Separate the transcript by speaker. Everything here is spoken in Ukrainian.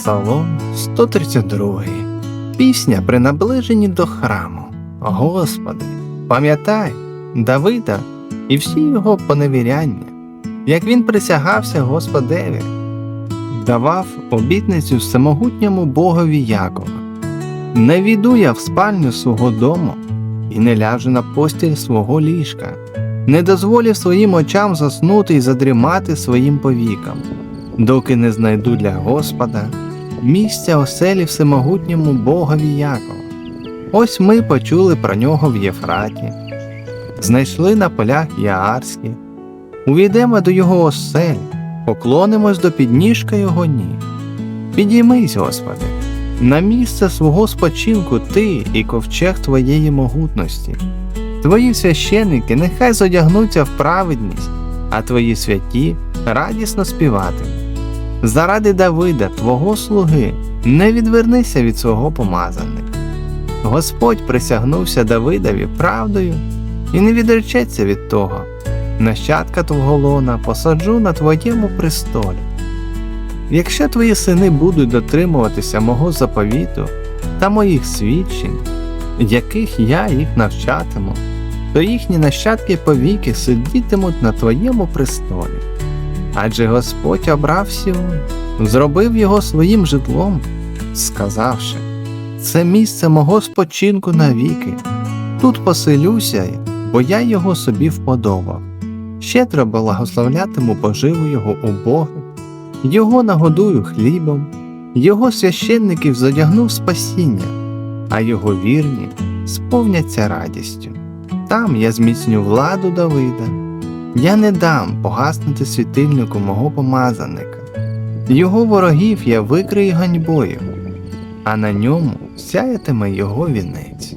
Speaker 1: Псалом 132. Пісня при наближенні до храму. Господи, пам'ятай Давида і всі його поневіряння, як він присягався Господеві, давав обітницю всемогутньому Богові Якова. Не війду я в спальню свого дому і не ляжу на постіль свого ліжка, не дозволю своїм очам заснути і задрімати своїм повікам, доки не знайду для Господа місця оселі всемогутньому Богові Якова. Ось ми почули про нього в Єфраті, знайшли на полях Яарських, увійдемо до його осель, поклонимось до підніжка його ніг. Підіймись, Господи, на місце свого спочинку ти і ковчег твоєї могутності. Твої священники нехай зодягнуться в праведність, а твої святі радісно співатимуть. Заради Давида, твого слуги, не відвернися від свого помазаника. Господь присягнувся Давидові правдою і не відречеться від того. Нащадка твого лона посаджу на твоєму престолі. Якщо твої сини будуть дотримуватися мого заповіту та моїх свідчень, яких я їх навчатиму, то їхні нащадки повіки сидітимуть на твоєму престолі. Адже Господь обрав Сіон, зробив його своїм житлом, сказавши: Це місце мого спочинку навіки, тут поселюся, бо я його собі вподобав. Щедро благословлятиму поживу його убогих, його нагодую хлібом, його священників задягну в спасіння, а його вірні сповняться радістю. Там я зміцню владу Давида. Я не дам погаснути світильнику мого помазаника. Його ворогів я викрию ганьбою, а на ньому сяятиме його вінець.